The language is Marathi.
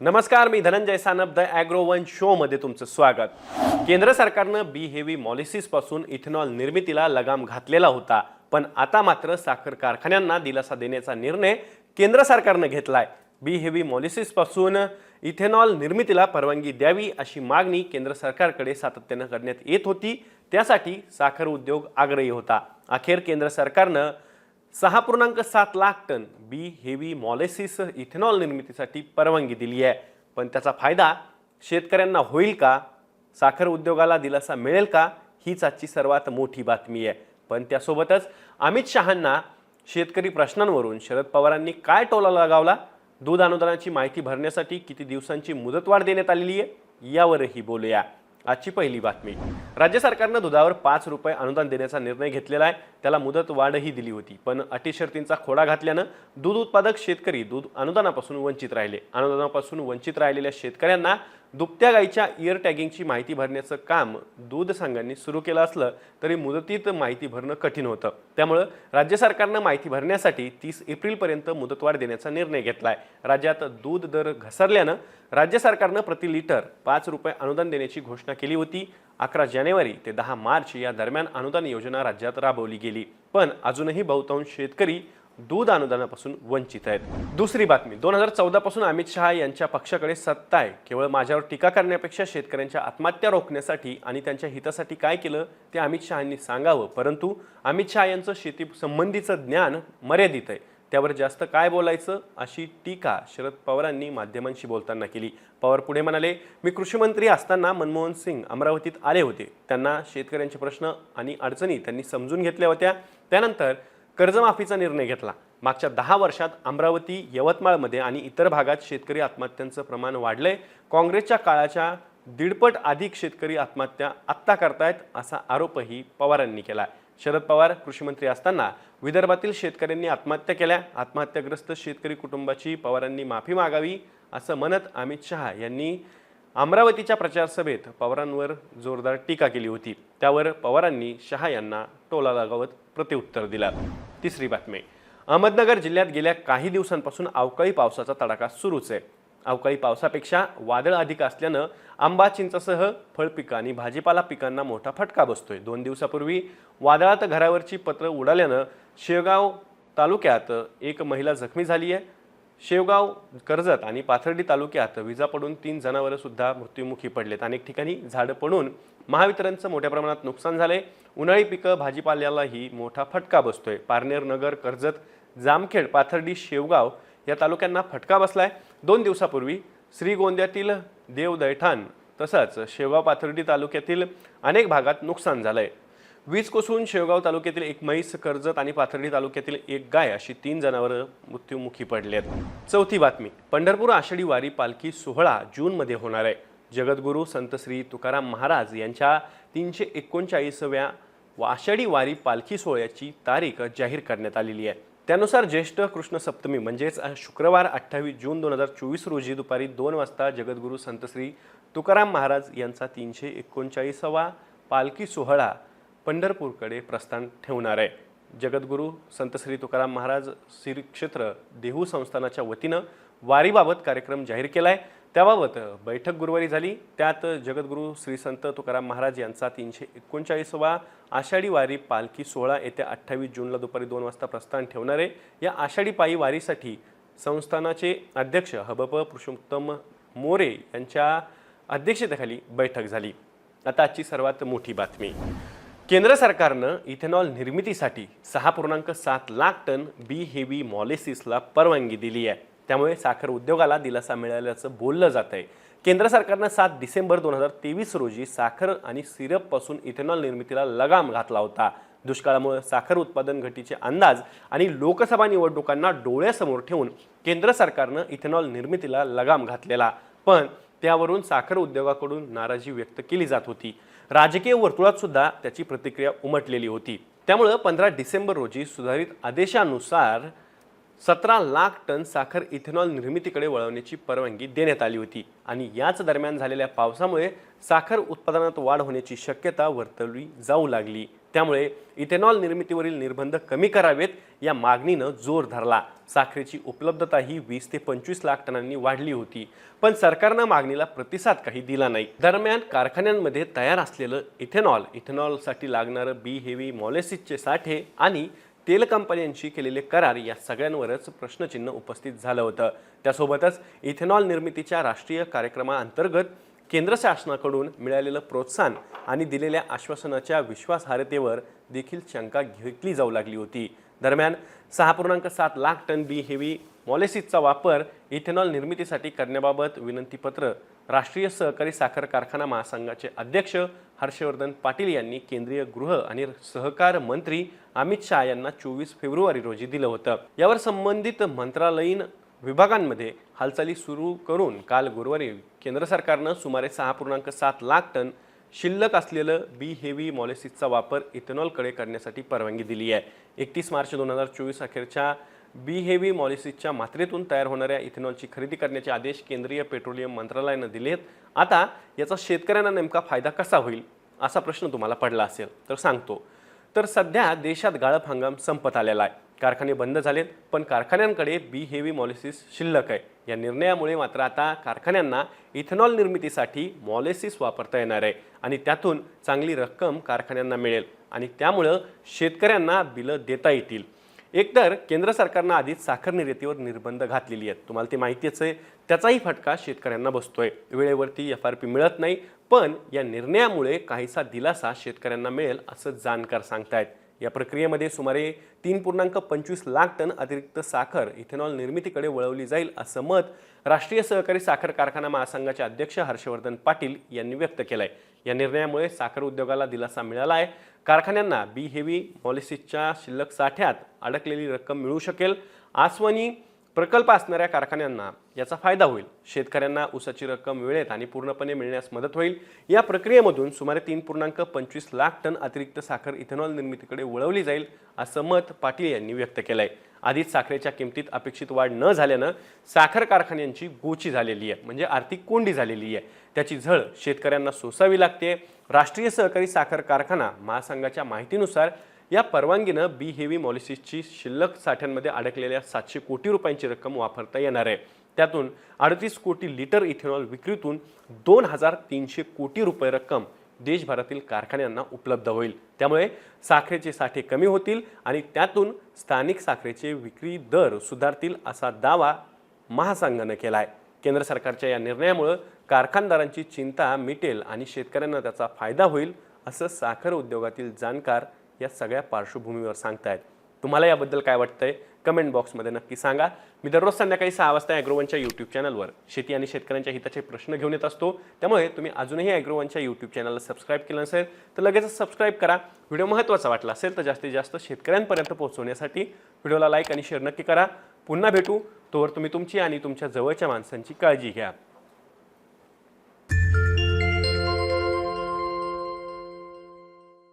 नमस्कार मी Dhananjay Sanap the agro one शोमध्ये तुमचं स्वागत. केंद्र सरकारनं बी हेवी मॉलिसिसपासून इथेनॉल निर्मितीला लगाम घातलेला होता पण आता मात्र साखर कारखान्यांना दिलासा देण्याचा निर्णय केंद्र सरकारनं घेतलाय. बी हेवी मॉलिसिसपासून इथेनॉल निर्मितीला परवानगी द्यावी अशी मागणी केंद्र सरकारकडे सातत्यानं करण्यात येत होती त्यासाठी साखर उद्योग आग्रही होता. अखेर केंद्र सरकारनं सहा पूर्णांक सात lakh ton B heavy molasses ethanol निर्मितीसाठी परवानगी दिली आहे. पण त्याचा फायदा शेतकऱ्यांना होईल का? साखर उद्योगाला दिलासा मिळेल का? हीच आजची सर्वात मोठी बातमी आहे. पण त्यासोबतच अमित शहांना शेतकरी प्रश्नांवरून शरद पवारांनी काय टोला लगावला? दूध अनुदानाची माहिती भरण्यासाठी किती दिवसांची मुदतवाढ देण्यात आलेली आहे? यावरही बोलूया. आजची पहिली बातमी. राज्य सरकारनं दुधावर पाच रुपये अनुदान देण्याचा निर्णय घेतलेला आहे. त्याला मुदत वाढही दिली होती. पण अटी शर्तींचा खोडा घातल्यानं दूध उत्पादक शेतकरी दूध अनुदानापासून वंचित राहिले. अनुदानापासून वंचित राहिलेल्या शेतकऱ्यांना दुभत्या गाईच्या इयर टॅगिंगची माहिती भरण्याचं काम दूध संघांनी सुरू केलं असलं तरी मुदतीत माहिती भरणं कठीण होतं. त्यामुळं राज्य सरकारनं माहिती भरण्यासाठी तीस एप्रिलपर्यंत मुदतवाढ देण्याचा निर्णय घेतला आहे राज्यात दूध दर घसरल्यानं राज्य सरकारनं प्रति लिटर पाच रुपये अनुदान देण्याची घोषणा केली होती. अकरा जानेवारी ते दहा मार्च या दरम्यान अनुदान योजना राज्यात राबवली गेली. पण अजूनही बहुतांश शेतकरी दूध अनुदानापासून वंचित आहेत. दुसरी बातमी. दोन हजार चौदा पासून अमित शहा यांच्या पक्षाकडे सत्ता आहे. केवळ माझ्यावर टीका करण्यापेक्षा शेतकऱ्यांच्या आत्महत्या रोखण्यासाठी आणि त्यांच्या हितासाठी काय केलं ते अमित शहांनी सांगावं. परंतु अमित शहा यांचं शेती संबंधीचं ज्ञान मर्यादित आहे. त्यावर जास्त काय बोलायचं अशी टीका शरद पवारांनी माध्यमांशी बोलताना केली. पवार पुढे म्हणाले मी कृषीमंत्री असताना मनमोहन सिंग अमरावतीत आले होते. त्यांना शेतकऱ्यांचे प्रश्न आणि अडचणी त्यांनी समजून घेतल्या होत्या. त्यानंतर कर्जमाफीचा निर्णय घेतला. मागच्या दहा वर्षात अमरावती यवतमाळमध्ये आणि इतर भागात शेतकरी आत्महत्यांचं प्रमाण वाढलंय. काँग्रेसच्या काळाच्या दीडपट अधिक शेतकरी आत्महत्या आत्ता करतायत असा आरोपही पवारांनी केला. शरद पवार कृषीमंत्री असताना विदर्भातील शेतकऱ्यांनी आत्महत्या केल्या. आत्महत्याग्रस्त शेतकरी कुटुंबाची पवारांनी माफी मागावी असं म्हणत अमित शहा यांनी अमरावतीच्या प्रचार सभेत पवारांवर जोरदार टीका केली होती. त्यावर पवारांनी शहा यांना टोला लगावत प्रत्युत्तर दिलं. तिसरी बातमी. अहमदनगर जिल्ह्यात गेल्या काही दिवसांपासून अवकाळी पावसाचा तडाखा सुरूच आहे. अवकाळी पावसापेक्षा वादळ अधिक असल्यानं आंबा चिंचासह फळपिकं आणि भाजीपाला पिकांना मोठा फटका बसतोय. दोन दिवसापूर्वी वादळात घरावरची पत्र उडाल्यानं शेगाव तालुक्यात एक महिला जखमी झाली आहे. शेवगाव कर्जत आणि पाथर्डी तालुक्यात विजा पडून तीन जनावरं सुद्धा मृत्युमुखी पडलेत. अनेक ठिकाणी झाडं पडून महावितरणचं मोठ्या प्रमाणात नुकसान झालंय. उन्हाळी पिकं भाजीपाल्यालाही मोठा फटका बसतोय. पारनेर नगर कर्जत जामखेड पाथर्डी शेवगाव या तालुक्यांना फटका बसलाय. दोन दिवसापूर्वी श्रीगोंद्यातील देवदैठाण तसंच शेवगाव पाथर्डी तालुक्यातील अनेक भागात नुकसान झालंय. वीज कोसळून शेवगाव तालुक्यातील एक म्हैस कर्जत आणि पाथर्डी तालुक्यातील एक गाय अशी तीन जनावरं मृत्युमुखी पडली आहेत चौथी बातमी पंढरपूर आषाढी वारी पालखी सोहळा जूनमध्ये होणार आहे. जगद्गुरू संत श्री तुकाराम महाराज यांच्या तीनशे एकोणचाळीसाव्या आषाढी वारी पालखी सोहळ्याची तारीख जाहीर करण्यात आलेली आहे. त्यानुसार ज्येष्ठ कृष्ण सप्तमी म्हणजेच शुक्रवार अठ्ठावीस जून दोन हजार चोवीस रोजी दुपारी दोन वाजता जगद्गुरू संत श्री तुकाराम महाराज यांचा तीनशे एकोणचाळीसावा पालखी सोहळा पंढरपूरकडे प्रस्थान ठेवणार आहे. जगद्गुरू संत श्री तुकाराम महाराज श्री क्षेत्र देहू संस्थानाच्या वतीनं वारीबाबत कार्यक्रम जाहीर केला आहे त्याबाबत बैठक गुरुवारी झाली. त्यात जगद्गुरू श्री संत तुकाराम महाराज यांचा तीनशे एकोणचाळीसवा आषाढी वारी पालखी सोहळा येत्या अठ्ठावीस जूनला दुपारी दोन वाजता प्रस्थान ठेवणार आहे. या आषाढी पायी वारीसाठी संस्थानाचे अध्यक्ष हबप पुरुषोत्तम मोरे यांच्या अध्यक्षतेखाली बैठक झाली. आता आजची सर्वात मोठी बातमी. केंद्र सरकारनं इथेनॉल निर्मितीसाठी सहा पूर्णांक सात लाख टन बी हेवी मॉलेसिसला परवानगी दिली आहे. त्यामुळे साखर उद्योगाला दिलासा मिळाल्याचं बोललं जात आहे केंद्र सरकारनं सात डिसेंबर दोन हजार तेवीस रोजी साखर आणि सिरपपासून इथेनॉल निर्मितीला लगाम घातला होता. दुष्काळामुळे साखर उत्पादन घटीचे अंदाज आणि लोकसभा निवडणुकांना डोळ्यासमोर ठेवून केंद्र सरकारनं इथेनॉल निर्मितीला लगाम घातलेला. पण त्यावरून साखर उद्योगाकडून नाराजी व्यक्त केली जात होती. राजकीय वर्तुळात सुद्धा त्याची प्रतिक्रिया उमटलेली होती. त्यामुळं पंधरा डिसेंबर रोजी सुधारित आदेशानुसार सतरा लाख टन साखर इथेनॉल निर्मितीकडे वळवण्याची परवानगी देण्यात आली होती. आणि याच दरम्यान झालेल्या पावसामुळे साखर उत्पादनात वाढ होण्याची शक्यता वर्तवली जाऊ लागली. त्यामुळे इथेनॉल निर्मितीवरील निर्बंध कमी करावेत या मागणीनं जोर धरला. साखरेची उपलब्धता ही वीस ते पंचवीस लाख टनांनी वाढली होती पण सरकारनं मागणीला प्रतिसाद काही दिला नाही. दरम्यान कारखान्यांमध्ये तयार असलेलं इथेनॉल इथेनॉलसाठी लागणारं बी हेवी मॉलेसिसचे साठे आणि तेल कंपन्यांशी केलेले करार या सगळ्यांवरच प्रश्नचिन्ह उपस्थित झालं होतं. त्यासोबतच इथेनॉल निर्मितीच्या राष्ट्रीय कार्यक्रमाअंतर्गत केंद्र शासनाकडून मिळालेलं प्रोत्साहन आणि दिलेल्या आश्वासनाच्या विश्वासार्हतेवर देखील शंका घेतली जाऊ लागली होती. दरम्यान सहा पूर्णांक सात लाख टन बी हेवी मॉलेसिसचा वापर इथेनॉल निर्मितीसाठी करण्याबाबत विनंतीपत्र. राष्ट्रीय सहकारी साखर कारखाना महासंघाचे अध्यक्ष हर्षवर्धन पाटील यांनी केंद्रीय गृह आणि सहकार मंत्री अमित शहा यांना चोवीस फेब्रुवारी रोजी दिलं होतं. यावर संबंधित मंत्रालयीन विभागांमध्ये हालचाली सुरू करून काल गुरुवारी केंद्र सरकारनं सुमारे सहा पूर्णांक सात लाख टन शिल्लक असलेलं बी हेवी मॉलेसिसचा वापर इथेनॉलकडे करण्यासाठी परवानगी दिली आहे. एकतीस मार्च दोन हजार चोवीस अखेरच्या बी हेवी मॉलिसिसच्या मात्रेतून तयार होणाऱ्या इथेनॉलची खरेदी करण्याचे आदेश केंद्रीय पेट्रोलियम मंत्रालयानं दिलेत आता याचा शेतकऱ्यांना नेमका फायदा कसा होईल असा प्रश्न तुम्हाला पडला असेल तर सांगतो. तर सध्या देशात गाळप हंगाम संपत आलेला आहे. कारखाने बंद झालेत पण कारखान्यांकडे बी हेवी मॉलिसिस शिल्लक आहे. या निर्णयामुळे मात्र आता कारखान्यांना इथेनॉल निर्मितीसाठी मॉलिसिस वापरता येणार आहे आणि त्यातून चांगली रक्कम कारखान्यांना मिळेल आणि त्यामुळं शेतकऱ्यांना बिलं देता येतील. एकतर केंद्र सरकारनं आधीच साखर निर्यातीवर निर्बंध घातलेली आहेत. तुम्हाला ते माहितीच आहे. त्याचाही फटका शेतकऱ्यांना बसतोय. वेळेवरती एफ आर पी मिळत नाही पण या निर्णयामुळे काहीसा दिलासा शेतकऱ्यांना मिळेल असं जाणकार सांगतायत. या प्रक्रियेमध्ये सुमारे तीन पूर्णांक पंचवीस लाख टन अतिरिक्त साखर इथेनॉल निर्मितीकडे वळवली जाईल असं मत राष्ट्रीय सहकारी साखर कारखाना महासंघाचे अध्यक्ष हर्षवर्धन पाटील यांनी व्यक्त केलं आहे या निर्णयामुळे साखर उद्योगाला दिलासा मिळाला आहे कारखान्यांना बी हेवी मॉलिसिसच्या शिल्लक साठ्यात अडकलेली रक्कम मिळू शकेल. आसवनी प्रकल्प असणाऱ्या कारखान्यांना याचा फायदा होईल. शेतकऱ्यांना ऊसाची रक्कम वेळेत आणि पूर्णपणे मिळण्यास मदत होईल. या प्रक्रियेमधून सुमारे तीन पूर्णांक पंचवीस लाख टन अतिरिक्त साखर इथेनॉल निर्मितीकडे वळवली जाईल असं मत पाटील यांनी व्यक्त केलं आहे आधीच साखरेच्या किमतीत अपेक्षित वाढ न झाल्यानं साखर कारखान्यांची गोची झालेली आहे म्हणजे आर्थिक कोंडी झालेली आहे. त्याची झळ शेतकऱ्यांना सोसावी लागते राष्ट्रीय सहकारी साखर कारखाना महासंघाच्या माहितीनुसार या परवानगीनं बी हेवी मॉलिसिसची शिल्लक साठ्यांमध्ये अडकलेल्या सातशे कोटी रुपयांची रक्कम वापरता येणार आहे. त्यातून अडतीस कोटी लिटर इथेनॉल विक्रीतून दोन हजार तीनशे कोटी रुपये रक्कम देशभरातील कारखान्यांना उपलब्ध होईल. त्यामुळे साखरेचे साठे कमी होतील आणि त्यातून स्थानिक साखरेचे विक्री दर सुधारतील असा दावा महासंघानं केला आहे केंद्र सरकारच्या या निर्णयामुळं कारखानदारांची चिंता मिटेल आणि शेतकऱ्यांना त्याचा फायदा होईल असं साखर उद्योगातील जाणकार या सगळ्या पार्श्वभूमीवर सांगतायत. तुम्हाला याबद्दल काय वाटतंय? कमेंट बॉक्समध्ये नक्की सांगा. मी दररोज संध्याकाळी सहा वाजता ॲग्रोवनच्या यूट्यूब चॅनलवर शेती आणि शेतकऱ्यांच्या हिताचे प्रश्न घेऊन येत असतो. त्यामुळे तुम्ही अजूनही ॲग्रोवनच्या यूट्यूब चॅनलला सबस्क्राईब केलं नसेल तर लगेचच सबस्क्राईब करा. व्हिडिओ महत्त्वाचा वाटला असेल तर जास्तीत जास्त शेतकऱ्यांपर्यंत पोहोचवण्यासाठी व्हिडिओला लाईक आणि शेअर नक्की करा. पुन्हा भेटू. तोवर तुम्ही तुमची आणि तुमच्या जवळच्या माणसांची काळजी घ्या.